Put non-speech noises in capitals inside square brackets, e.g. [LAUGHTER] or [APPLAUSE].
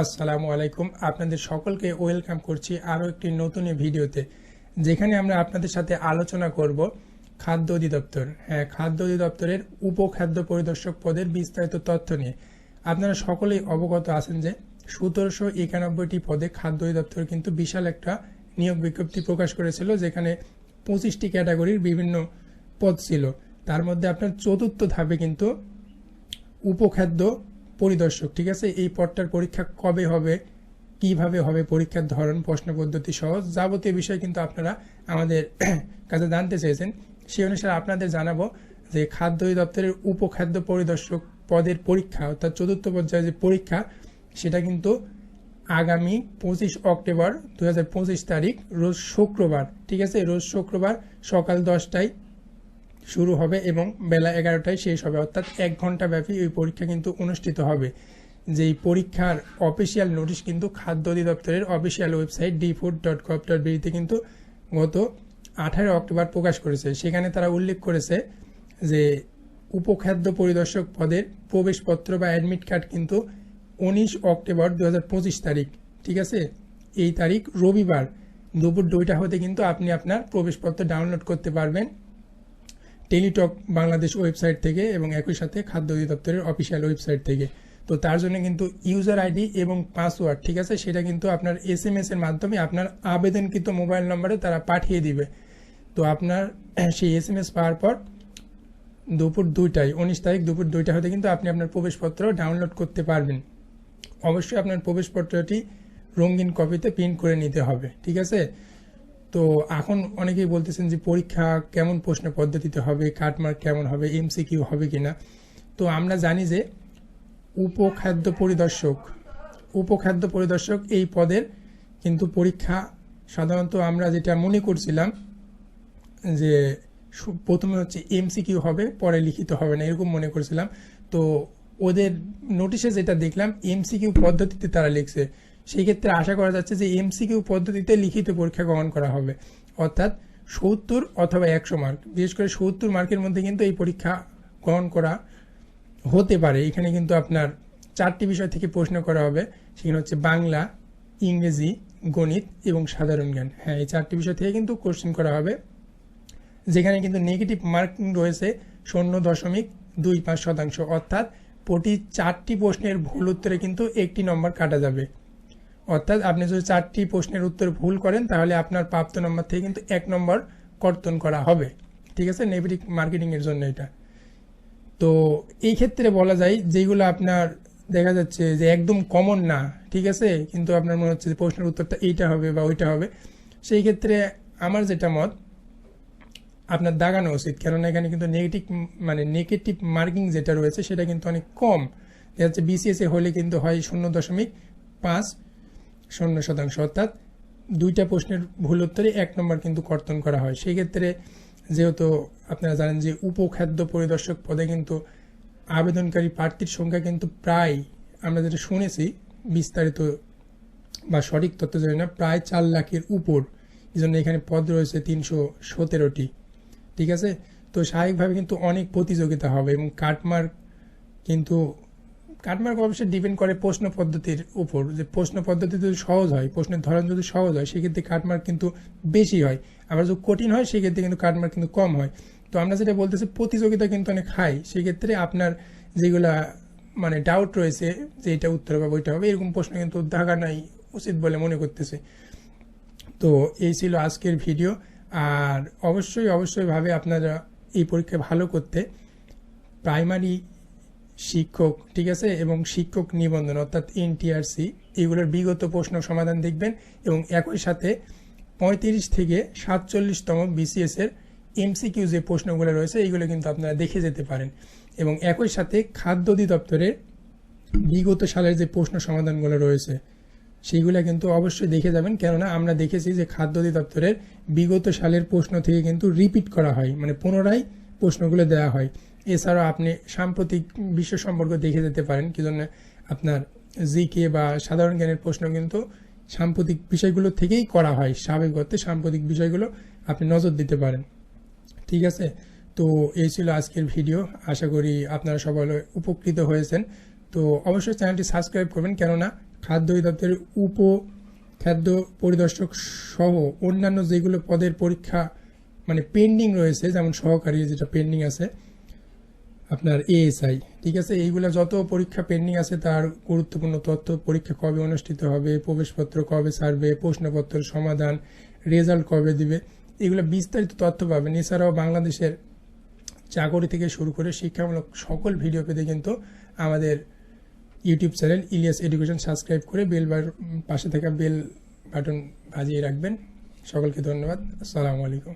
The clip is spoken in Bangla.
আসসালামু আলাইকুম। আপনাদের সকলকে ওয়েলকাম করছি আরও একটি নতুন ভিডিওতে, যেখানে আমরা আপনাদের সাথে আলোচনা করব খাদ্য অধিদপ্তর। হ্যাঁ খাদ্য অধিদপ্তরের উপখাদ্য পরিদর্শক পদের বিস্তারিত তথ্য নিয়ে। আপনারা সকলেই অবগত আছেন যে সতেরোশো একানব্বইটি পদে খাদ্য অধিদপ্তর কিন্তু বিশাল একটা নিয়োগ বিজ্ঞপ্তি প্রকাশ করেছিল, যেখানে পঁচিশটি ক্যাটাগরির বিভিন্ন পদ ছিল। তার মধ্যে আপনার চতুর্থ ধাপে কিন্তু উপখাদ্য পরিদর্শক, ঠিক আছে? এই পদটার পরীক্ষা কবে হবে? কীভাবে হবে পরীক্ষার ধরন, প্রশ্ন পদ্ধতি সহ যাবতীয় বিষয় কিন্তু আপনারা আমাদের [CLEARS THROAT] কাছে জানতে চেয়েছেন। সেই অনুসারে আপনাদের জানাব যে খাদ্য দপ্তরের উপখাদ্য পরিদর্শক পদের পরীক্ষা, অর্থাৎ চতুর্থ পর্যায়ে যে পরীক্ষা, সেটা কিন্তু আগামী পঁচিশ অক্টোবর দু হাজার পঁচিশ তারিখ, রোজ শুক্রবার, ঠিক আছে? রোজ শুক্রবার সকাল দশটায় শুরু হবে এবং বেলা এগারোটায় শেষ হবে। অর্থাৎ এক ঘণ্টা ব্যাপী এই পরীক্ষা কিন্তু অনুষ্ঠিত হবে। যেই পরীক্ষার অফিসিয়াল নোটিশ কিন্তু খাদ্য অধিদপ্তরের official website D food dot gov dot বিডিতে কিন্তু গত আঠারো অক্টোবর প্রকাশ করেছে। সেখানে তারা উল্লেখ করেছে যে উপখাদ্য পরিদর্শক পদের প্রবেশপত্র বা অ্যাডমিট কার্ড কিন্তু উনিশ অক্টোবর দু হাজার পঁচিশ তারিখ, ঠিক আছে? এই তারিখ রবিবার, দুপুর দুইটা হতে কিন্তু আপনি আপনার প্রবেশপত্র ডাউনলোড করতে পারবেন। টেলিটক বাংলাদেশ ওয়েবসাইট থেকে এবং একই সাথে খাদ্য অধিদপ্তরের অফিসিয়াল ওয়েবসাইট থেকে। তো তার জন্য কিন্তু ইউজার আইডি এবং পাসওয়ার্ড, ঠিক আছে? সেটা কিন্তু আপনার এস এম এর মাধ্যমে আপনার আবেদনকৃত মোবাইল নম্বরে তারা পাঠিয়ে দিবে। তো আপনার [CLEARS THROAT] সেই এস এম এস পাওয়ার পর দুপুর দুইটায়, উনিশ তারিখ দুপুর দুইটা হতে কিন্তু আপনি আপনার প্রবেশপত্র ডাউনলোড করতে পারবেন। অবশ্যই আপনার প্রবেশপত্রটি রঙিন কপিতে প্রিন্ট করে নিতে হবে, ঠিক আছে? তো এখন অনেকেই বলতেছেন যে পরীক্ষা কেমন প্রশ্ন পদ্ধতিতে হবে কাটমার্ক কেমন হবে এমসিকিউ হবে কিনা। তো আমরা জানি যে উপখাদ্য পরিদর্শক উপখাদ্য পরিদর্শক এই পদের কিন্তু পরীক্ষা সাধারণত আমরা যেটা মনে করছিলাম যে প্রথমে হচ্ছে এমসিকিউ হবে, পরে লিখিত হবে না, এরকম মনে করছিলাম। তো ওদের নোটিশে যেটা দেখলাম এমসিকিউ পদ্ধতিতে তারা লিখছে। সেই ক্ষেত্রে আশা করা যাচ্ছে যে এমসিকিউ পদ্ধতিতে লিখিত পরীক্ষা গ্রহণ করা হবে। অর্থাৎ সত্তর অথবা একশো মার্ক বিশেষ করে সত্তর মার্কের মধ্যে কিন্তু এই পরীক্ষা গ্রহণ করা হতে পারে। এখানে কিন্তু আপনার চারটি বিষয় থেকে প্রশ্ন করা হবে। সেখানে হচ্ছে বাংলা, ইংরেজি, গণিত এবং সাধারণ জ্ঞান। হ্যাঁ এই চারটি বিষয় থেকে কিন্তু কোশ্চেন করা হবে। যেখানে কিন্তু নেগেটিভ মার্কিং রয়েছে শূন্য দশমিক দুই পাঁচ শতাংশ। অর্থাৎ প্রতি চারটি প্রশ্নের ভুল উত্তরে কিন্তু একটি নম্বর কাটা যাবে। অর্থাৎ আপনি যদি চারটি প্রশ্নের উত্তর ভুল করেন, তাহলে আপনার প্রাপ্ত নম্বর থেকে কিন্তু এক নম্বর কর্তন করা হবে। ঠিক আছে? নেগেটিভ মার্কেটিং এর জন্য এটা। তো এই ক্ষেত্রে বলা যায় যেগুলো আপনার দেখা যাচ্ছে যে একদম কমন না, ঠিক আছে? কিন্তু আপনার মনে হচ্ছে যে প্রশ্নের উত্তরটা এইটা হবে বা ওইটা হবে। সেই ক্ষেত্রে আমার যেটা মত, আপনার দাগানো উচিত। কেননা এখানে কিন্তু নেগেটিভ মানে নেগেটিভ মার্কিং যেটা রয়েছে, সেটা কিন্তু অনেক কম। দেখা যাচ্ছে বিসিএসএ হলে কিন্তু হয় শূন্য দশমিক পাঁচ শূন্য শতাংশ। অর্থাৎ দুইটা প্রশ্নের ভুল উত্তরে এক নম্বর কিন্তু কর্তন করা হয়। সেই ক্ষেত্রে যেহেতু আপনারা জানেন যে উপখাদ্য পরিদর্শক পদে কিন্তু আবেদনকারী প্রার্থীর সংখ্যা কিন্তু প্রায় আমরা যেটা শুনেছি, বিস্তারিত বা সঠিক তথ্য জানি না, প্রায় চার লাখের উপর। এই জন্য এখানে পদ রয়েছে তিনশো সতেরোটি। ঠিক আছে? তো স্বাভাবিকভাবে কিন্তু অনেক প্রতিযোগিতা হবে এবং কাটমার্ক কিন্তু কাটমার্ক অবশ্যই ডিপেন্ড করে প্রশ্ন পদ্ধতির উপর, যে প্রশ্ন পদ্ধতি যদি সহজ হয়, প্রশ্নের ধরন যদি সহজ হয়, সেক্ষেত্রে কাটমার্ক কিন্তু বেশি হয়। আবার যদি কঠিন হয়, সেক্ষেত্রে কিন্তু কাটমার্ক কিন্তু কম হয়। তো আমরা যেটা বলতেছি, প্রতিযোগিতা কিন্তু অনেক হাই সেক্ষেত্রে আপনার যেগুলা মানে ডাউট রয়েছে, যে এটা উত্তর হবে, ওইটা হবে, এরকম প্রশ্ন কিন্তু দেখা নাই উচিত বলে মনে করতেছে। তো এই ছিল আজকের ভিডিও আর অবশ্যই অবশ্যই ভাবে আপনারা এই পরীক্ষা ভালো করতে। প্রাইমারি শিক্ষক, ঠিক আছে? এবং শিক্ষক নিবন্ধন, অর্থাৎ এনটিআরসি এগুলোর বিগত প্রশ্ন সমাধান দেখবেন। এবং একই সাথে পঁয়ত্রিশ থেকে সাতচল্লিশতম বিসিএস এর এমসিকিউ যে প্রশ্নগুলো রয়েছে এইগুলো কিন্তু আপনারা দেখে যেতে পারেন। এবং একই সাথে খাদ্য অধিদপ্তরের বিগত সালের যে প্রশ্ন সমাধানগুলো রয়েছে সেইগুলো কিন্তু অবশ্যই দেখে যাবেন। কেননা আমরা দেখেছি যে খাদ্য অধিদপ্তরের বিগত সালের প্রশ্ন থেকে কিন্তু রিপিট করা হয়। মানে পুনরায় প্রশ্নগুলো দেওয়া হয়। এছাড়াও আপনি সাম্প্রতিক বিশ্ব সম্পর্ক দেখে যেতে পারেন, কি জন্য আপনার জিকে বা সাধারণ জ্ঞানের প্রশ্ন কিন্তু সাম্প্রতিক বিষয়গুলো থেকেই করা হয় স্বাভাবিক অর্থে সাম্প্রতিক বিষয়গুলো আপনি নজর দিতে পারেন। ঠিক আছে? তো এই ছিল আজকের ভিডিও। আশা করি আপনারা সবাই উপকৃত হয়েছেন। তো অবশ্যই চ্যানেলটি সাবস্ক্রাইব করবেন, কেননা খাদ্য অধিদপ্তরের উপ খাদ্য পরিদর্শক সহ অন্যান্য যেগুলো পদের পরীক্ষা মানে পেন্ডিং রয়েছে, যেমন সহকারী যেটা পেন্ডিং আছে আপনার এএসআই ঠিক আছে? এইগুলো যত পরীক্ষা পেন্ডিং আছে, তার গুরুত্বপূর্ণ তথ্য পরীক্ষা কবে অনুষ্ঠিত হবে, প্রবেশপত্র কবে ছাড়বে প্রশ্নপত্র সমাধান রেজাল্ট কবে দিবে, এগুলো বিস্তারিত তথ্য পাবেন। এছাড়াও বাংলাদেশের চাকরি থেকে শুরু করে শিক্ষামূলক সকল ভিডিও পেতে কিন্তু আমাদের YouTube channel Ilias education subscribe করে বেল পাশে থাকা বেল বাটন বাজিয়ে রাখবেন। সকলকে ধন্যবাদ। আসসালামু আলাইকুম।